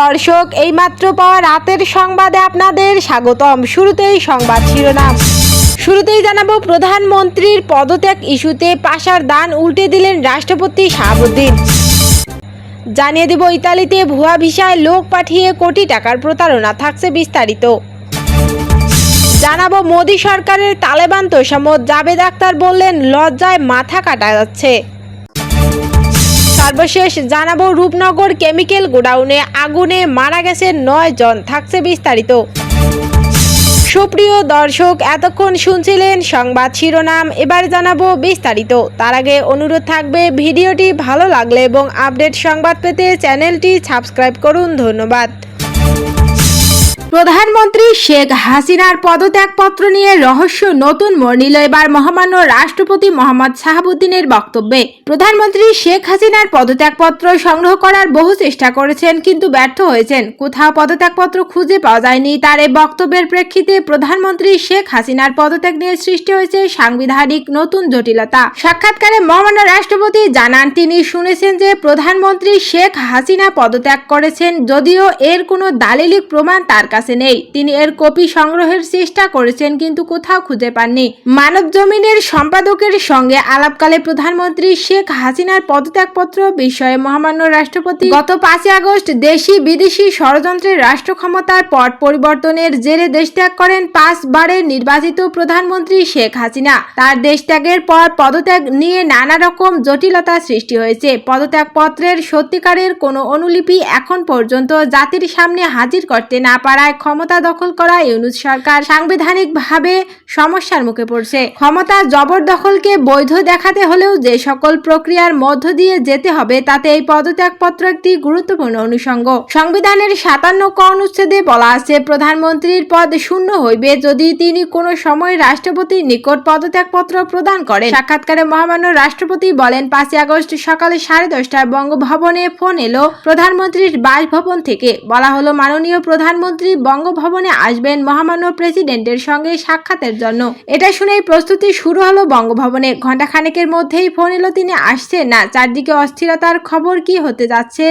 দর্শক, এইমাত্র পাওয়া রাতের সংবাদে আপনাদের স্বাগতম। শুরুতেই সংবাদ শিরোনাম। শুরুতেই জানাব, প্রধানমন্ত্রীর পদত্যাগ ইস্যুতে পাশার দান উল্টে দিলেন রাষ্ট্রপতি শাহাবুদ্দিন। জানিয়ে দেব, ইতালিতে ভুয়া ভিসায় লোক পাঠিয়ে কোটি টাকার প্রতারণা থাকছে বিস্তারিত। জানাব, মোদী সরকারের তালেবান তোষামত জাবেদ আক্তার বললেন, লজ্জায় মাথা কাটা যাচ্ছে। সর্বশেষ জানাব রূপনগর কেমিক্যাল গোডাউনে আগুনে মারা গেছে নয় জন, থাকছে বিস্তারিত। সুপ্রিয় দর্শক, এতক্ষণ শুনছিলেন সংবাদ শিরোনাম, এবার জানাব বিস্তারিত। তার আগে অনুরোধ থাকবে, ভিডিওটি ভালো লাগলে এবং আপডেট সংবাদ পেতে চ্যানেলটি সাবস্ক্রাইব করুন। ধন্যবাদ। প্রধানমন্ত্রী শেখ হাসিনার পদত্যাগপত্র নিয়ে রহস্য নতুন মোড় নিল এবার মহামান্য রাষ্ট্রপতি মোহাম্মদ শাহাবুদ্দিনের বক্তব্যে। প্রধানমন্ত্রী শেখ হাসিনার পদত্যাগপত্র সংগ্রহ করার বহু চেষ্টা করেছেন, কিন্তু ব্যর্থ হয়েছেন। কোথাও পদত্যাগপত্র খুঁজে পাওয়া যায়নি। তার এই বক্তব্যের প্রেক্ষিতে প্রধানমন্ত্রী শেখ হাসিনার পদত্যাগ নিয়ে সৃষ্টি হয়েছে সাংবিধানিক নতুন জটিলতা। সাক্ষাৎকারে মহামান্য রাষ্ট্রপতি জানান, তিনি শুনেছেন যে প্রধানমন্ত্রী শেখ হাসিনা পদত্যাগ করেছেন, যদিও এর কোনো দালিলিক প্রমাণ তার কাছে নেই। তিনি এর কপি সংগ্রহের চেষ্টা করেছেন কিন্তু কোথাও খুঁজে পাননি। মানব জমিনের সম্পাদকের সঙ্গে আলাপকালে প্রধানমন্ত্রী শেখ হাসিনার পদত্যাগপত্র বিষয়ে মহামান্য রাষ্ট্রপতি গত পাঁচই আগস্ট দেশি বিদেশি ষড়যন্ত্রের রাষ্ট্র ক্ষমতার পট পরিবর্তনের জেরে দেশত্যাগ করেন পাঁচবারের নির্বাচিত প্রধানমন্ত্রী শেখ হাসিনা। তার দেশত্যাগের পর পদত্যাগ নিয়ে নানা রকম জটিলতা সৃষ্টি হয়েছে। পদত্যাগপত্রের সত্যিকারের কোনো অনুলিপি এখন পর্যন্ত জাতির সামনে হাজির করতে না পারায় ক্ষমতা দখল করা ইউনুস সরকার সাংবিধানিকভাবে সমস্যার মুখে পড়ছে। ক্ষমতা জবরদখলকে বৈধ দেখাতে হলেও যে সকল প্রক্রিয়ার মধ্য দিয়ে যেতে হবে, তাতে এই পদত্যাগপত্র একটি গুরুত্বপূর্ণ অনুষঙ্গ। সংবিধানের সাতান্ন ক অনুচ্ছেদে বলা আছে, প্রধানমন্ত্রীর পদ শূন্য হইবে যদি তিনি কোনো সময় রাষ্ট্রপতির নিকট পদত্যাগপত্র প্রদান করেন। সাক্ষাৎকারে মহামান্য রাষ্ট্রপতি বলেন, পাঁচই আগস্ট সকালে সাড়ে দশটায় বঙ্গভবনে ফোন এলো প্রধানমন্ত্রীর বাসভবন থেকে। বলা হলো, মাননীয় প্রধানমন্ত্রী বঙ্গভবনে আসবেন মহামান্য প্রেসিডেন্টের সঙ্গে সাক্ষাতের জন্য। এটা শুনেই প্রস্তুতি শুরু হলো বঙ্গভবনে। ঘণ্টাখানেকের মধ্যেই ফোন এলো তিনি আসছেন না, চারদিকে অস্থিরতার খবর কি হতে যাচ্ছে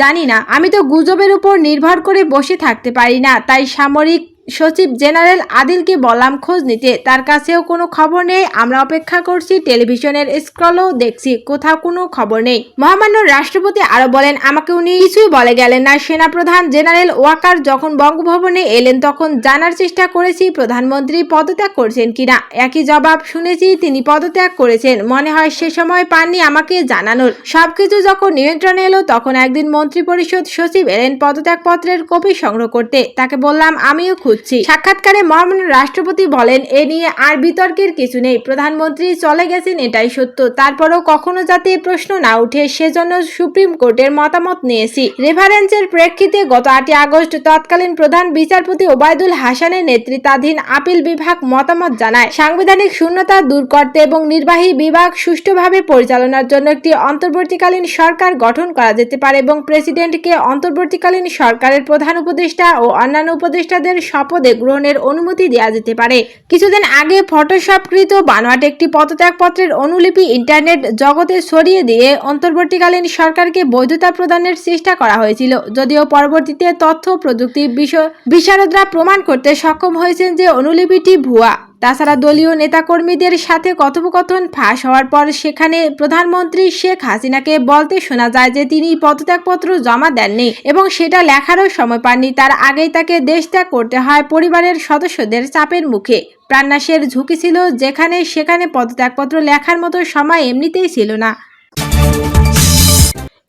জানি না। আমি তো গুজবের উপর নির্ভর করে বসে থাকতে পারি না, তাই সামরিক সচিব জেনারেল আদিলকে বললাম, খোঁজ নিতে। তার কাছেও কোনো খবর নেই। আমরা অপেক্ষা করছি। টেলিভিশনের স্ক্রলও দেখছি। কোথাও কোনো খবর নেই। মহামান্য রাষ্ট্রপতি আরও বলেন, আমাকে উনি কিছুই বলে গেলেন না। সেনাপ্রধান জেনারেল ওয়াকার যখন বঙ্গভবনে এলেন, তখন জানার চেষ্টা করেছি, প্রধানমন্ত্রী পদত্যাগ করছেন কিনা একই জবাব শুনেছি, তিনি পদত্যাগ করেছেন। মনে হয় সে সময় পাননি আমাকে জানানোর। সবকিছু যখন নিয়ন্ত্রণে এলো, তখন একদিন মন্ত্রী পরিষদ সচিব এলেন পদত্যাগপত্রের কপি সংগ্রহ করতে। তাকে বললাম, আমিও খুঁজছি সাক্ষাৎকারে মহামান্য রাষ্ট্রপতি বলেন, এ নিয়ে আর বিতর্কের কিছু নেই। প্রধানমন্ত্রী চলে গেছেন, এটাই সত্য। তারপরও কখনো যাতে প্রশ্ন না উঠে, সেজন্য সুপ্রিম কোর্টের মতামত নিয়েছি। রেফারেন্সের প্রেক্ষিতে গত আটই আগস্ট তৎকালীন প্রধান বিচারপতি ওবায়দুল হাসানের নেতৃত্বাধীন আপিল বিভাগ মতামত জানায়, সাংবিধানিক শূন্যতা দূর করতে এবং নির্বাহী বিভাগ সুষ্ঠুভাবে পরিচালনার জন্য একটি অন্তর্বর্তীকালীন সরকার গঠন করা যেতে পারে এবং প্রেসিডেন্টকে অন্তর্বর্তীকালীন সরকারের প্রধান উপদেষ্টা ও অন্যান্য উপদেষ্টাদের শপথে গ্রহণের অনুমতি দেওয়া যেতে পারে। কিছুদিন আগে ফটোশপকৃত বানোয়াট একটি পদত্যাগপত্রের অনুলিপি ইন্টারনেট জগতে ছড়িয়ে দিয়ে অন্তর্বর্তীকালীন সরকারকে বৈধতা প্রদানের চেষ্টা করা হয়েছিল। যদিও পরবর্তীতে তথ্য প্রযুক্তি বিশারদরা প্রমাণ করতে সক্ষম হয়েছেন যে অনুলিপিটি ভুয়া। তাছাড়া দলীয় নেতাকর্মীদের সাথে কথোপকথন ফাঁস হওয়ার পর সেখানে প্রধানমন্ত্রী শেখ হাসিনাকে বলতে শোনা যায় যে তিনি পদত্যাগপত্র জমা দেননি এবং সেটা লেখারও সময় পাননি। তার আগেই তাকে দেশ ত্যাগ করতে হয় পরিবারের সদস্যদের চাপের মুখে। প্রাণনাশের ঝুঁকি ছিল যেখানে সেখানে পদত্যাগপত্র লেখার মতো সময় এমনিতেই ছিল না।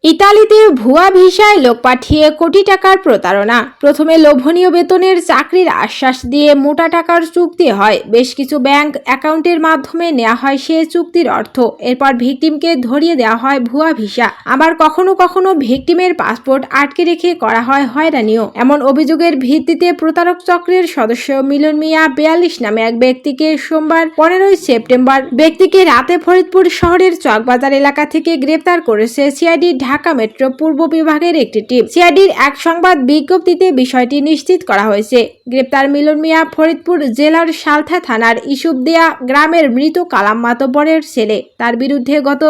ইতালিতে ভুয়া ভিসায় লোক পাঠিয়ে কোটি টাকার প্রতারণা। প্রথমে লোভনীয় বেতনের চাকরির আশ্বাস দিয়ে মোটা টাকার চুক্তি হয়। বেশ কিছু ব্যাংক অ্যাকাউন্টের মাধ্যমে নেওয়া হয় সে চুক্তির অর্থ। এরপর ভিকটিমকে ধরিয়ে দেওয়া হয় ভুয়া ভিসা। আবার কখনো কখনো ভিকটিমের পাসপোর্ট আটকে রেখে করা হয় হয়রানিও। এমন অভিযোগের ভিত্তিতে প্রতারক চক্রের সদস্য মিলন মিয়া বেয়াল্লিশ নামে এক ব্যক্তিকে সোমবার পনেরোই সেপ্টেম্বর ব্যক্তিকে রাতে ফরিদপুর শহরের চকবাজার এলাকা থেকে গ্রেপ্তার করেছে সিআইডি ঢাকা মেট্রো পূর্ব বিভাগের একটি টিম। সিআইডির এক সংবাদ বিজ্ঞপ্তিতে বিষয়টি নিশ্চিত করা হয়েছে। গ্রেপ্তার মিলন মিয়া ফরিদপুর জেলার সালথা থানার ইসুবদিয়া গ্রামের মৃত কালাম মাতব্বরের ছেলে। তার বিরুদ্ধে গত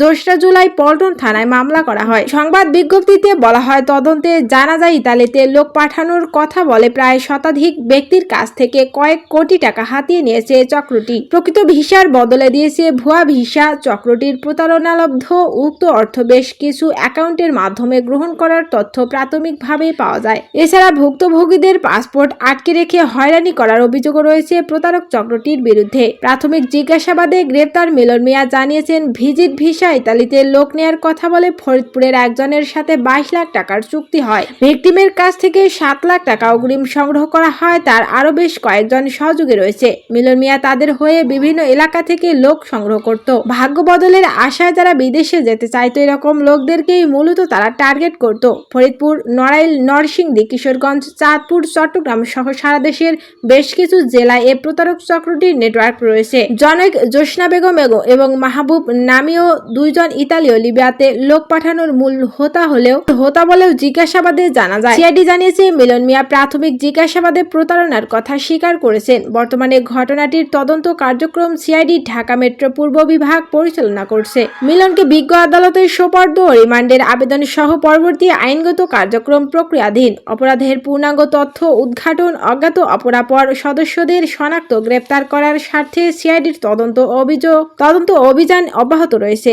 দোসরা জুলাই পল্টন থানায় মামলা করা হয়। সংবাদ বিজ্ঞপ্তিতে বলা হয়, তদন্তে জানা যায়, ইতালিতে লোক পাঠানোর কথা বলে প্রায় শতাধিক ব্যক্তির কাছ থেকে কয়েক কোটি টাকা হাতিয়ে নিয়েছে চক্রটি। প্রকৃত ভিসার বদলে দিয়েছে ভুয়া ভিসা। চক্রটির প্রতারণালব্ধ উক্ত অর্থ বেশ কিছু অ্যাকাউন্টের মাধ্যমে গ্রহণ করার তথ্য প্রাথমিকভাবে পাওয়া যায়। এছাড়া ভুক্তভোগীদের পাসপোর্ট আটকে রেখে হয়রানি করার অভিযোগও রয়েছে প্রতারক চক্রটির বিরুদ্ধে। প্রাথমিক জিজ্ঞাসাবাদে গ্রেপ্তার মিলন মিয়া জানিয়েছেন, ভিজিট ভিসা ইতালিতে লোক নেয়ার কথা বলে ফরিদপুরের একজনের সাথে বাইশ লাখ টাকার চুক্তি হয়। ভিকটিমের কাছ থেকে সাত লাখ টাকা অগ্রিম সংগ্রহ করা হয়, তার আরও বেশ কয়েকজন সহযোগী রয়েছে। মিলন মিয়া তাদের হয়ে বিভিন্ন এলাকা থেকে লোক সংগ্রহ করত। ভাগ্য বদলের আশায় যারা বিদেশে যেতে চাইতো, এরকম লোকদেরকেই মূলত তারা টার্গেট করত। ফরিদপুর, নড়াইল, নরসিংদী, কিশোরগঞ্জ, চাঁদপুর, চট্টগ্রাম সহ সারা দেশের বেশ কিছু জেলায় এ প্রতারক চক্রটির নেটওয়ার্ক রয়েছে। জনৈক জোসনা বেগম এবং মাহবুব নামীয় দুইজন ইতালীয় লিবিয়াতে লোক পাঠানোর মূল হোতা হলেও, হোতা বলেও জিজ্ঞাসাবাদে জানা যায়। সিআইডি জানিয়েছে, মিলন মিয়া প্রাথমিক জিজ্ঞাসাবাদে প্রতারণার কথা স্বীকার করেছেন। বর্তমানে ঘটনাটির তদন্ত কার্যক্রম সিআইডি ঢাকা মেট্রো পূর্ব বিভাগ পরিচালনা করছে। মিলনকে বিজ্ঞ আদালতের সোপর্দ রিমান্ডের আবেদন সহ পরবর্তী আইনগত কার্যক্রম প্রক্রিয়াধীন, অপরাধের পূর্ণাঙ্গ তথ্য উদ্ঘাটন, অজ্ঞাত অপরাপর সদস্যদের শনাক্ত, গ্রেপ্তার করার স্বার্থে সিআইডির তদন্ত অভিযোগ, তদন্ত অভিযান অব্যাহত রয়েছে।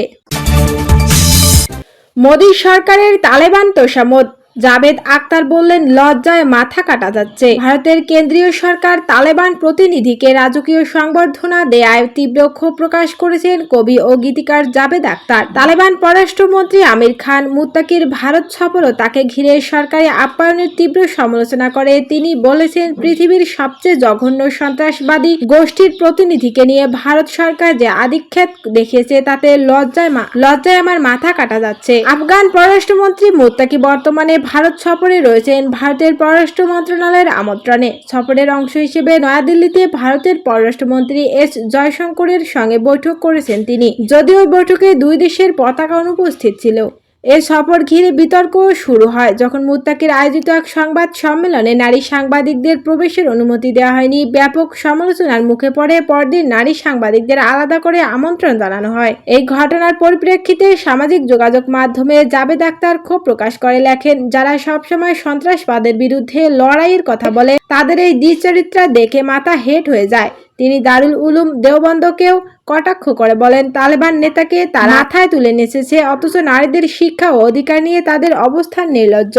মোদী সরকারের তালেবান তোষামত জাভেদ আক্তার বললেন, লজ্জায় মাথা কাটা যাচ্ছে। ভারতের কেন্দ্রীয় সরকার তালেবান প্রতিনিধিকে রাজকীয় সংবর্ধনা দেয়ায় তীব্র ক্ষোভ প্রকাশ করেছেন কবি ও গীতিকার জাবেদ আক্তার। তালেবান পররাষ্ট্রমন্ত্রী আমির খান মুত্তাকির ভারত সফর তাকে ঘিরে সরকারি আপ্যায়নের তীব্র সমালোচনা করে। তিনি বলেছেন, পৃথিবীর সবচেয়ে জঘন্য সন্ত্রাসবাদী গোষ্ঠীর প্রতিনিধিকে নিয়ে ভারত সরকার যে আধিক্ষেপ দেখিয়েছে, তাতে লজ্জায় লজ্জায় আমার মাথা কাটা যাচ্ছে। আফগান পররাষ্ট্রমন্ত্রী মুত্তাকি বর্তমানে ভারত সফরে রয়েছেন ভারতের পররাষ্ট্র মন্ত্রণালয়ের আমন্ত্রণে। সফরের অংশ হিসেবে নয়াদিল্লিতে ভারতের পররাষ্ট্রমন্ত্রী এস জয়শঙ্করের সঙ্গে বৈঠক করেছেন তিনি। যদিও বৈঠকে দুই দেশের পতাকা অনুপস্থিত ছিল। এ সফর ঘিরে বিতর্ক শুরু হয়। যখন মুত্তাকির আয়োজিত এক সংবাদ সম্মেলনে নারী সাংবাদিকদের প্রবেশের অনুমতি দেওয়া হয়নি, ব্যাপক সমালোচনার মুখে পড়ে পরদিন নারী সাংবাদিকদের আলাদা করে আমন্ত্রণ জানানো হয়। এই ঘটনার পরিপ্রেক্ষিতে সামাজিক যোগাযোগ মাধ্যমে জাবেদ আক্তার ক্ষোভ প্রকাশ করে লেখেন, যারা সবসময় সন্ত্রাসবাদের বিরুদ্ধে লড়াইয়ের কথা বলে তাদের এই দ্বিচরিত্রা দেখে মাথা হেট হয়ে যায়। তিনি দারুল উলুম দেওবন্দকেও কটাক্ষ করে বলেন, তালেবান নেতাকে তার মাথায় তুলে নেচেছে, অথচ নারীদের শিক্ষা ও অধিকার নিয়ে তাদের অবস্থান নির্লজ্জ।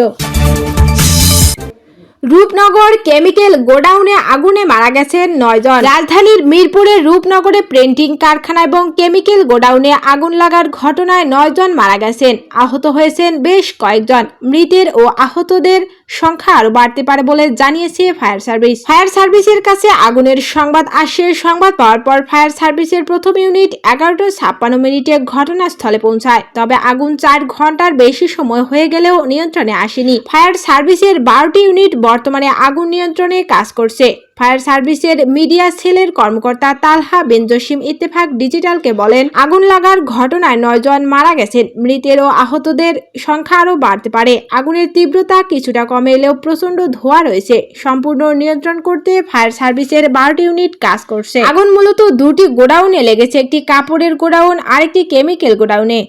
রূপনগর কেমিক্যাল গোডাউনে আগুনে মারা গেছেন নয়জন রাজধানীর মিরপুরের রূপনগরে প্রিন্টিং কারখানা এবং কেমিক্যাল গোডাউনে আগুন লাগার ঘটনায় নয়জন মারা গেছেন। আহত হয়েছেন বেশ কয়েকজন। মৃতের ও আহতদের সংখ্যা আরও বাড়তে পারে বলে জানিয়েছে ফায়ার সার্ভিস। ফায়ার সার্ভিসের কাছে আগুনের সংবাদ আসে। সংবাদ পাওয়ার পর ফায়ার সার্ভিসের প্রথম ইউনিট এগারোটা ছাপ্পান্ন মিনিটে ঘটনাস্থলে পৌঁছায়। তবে আগুন চার ঘণ্টার বেশি সময় হয়ে গেলেও নিয়ন্ত্রণে আসেনি। ফায়ার সার্ভিসের বারোটি ইউনিট বর্তমানে আগুন নিয়ন্ত্রণে কাজ করছে। ফায়ার সার্ভিসের মিডিয়া সেলের কর্মকর্তা তালহা বিন জসিম ইত্তেফাক ডিজিটালকে বলেন, আগুন লাগার ঘটনায় নয়জন মারা গেছেন। মৃতের ও আহতদের সংখ্যা আরও বাড়তে পারে। আগুনের তীব্রতা কিছুটা কমে এলেও প্রচণ্ড ধোঁয়া রয়েছে। সম্পূর্ণ নিয়ন্ত্রণ করতে ফায়ার সার্ভিসের বারোটি ইউনিট কাজ করছে। আগুন মূলত দুটি গোডাউনে লেগেছে। একটি কাপড়ের গোডাউন, আরেকটি কেমিক্যাল গোডাউনে।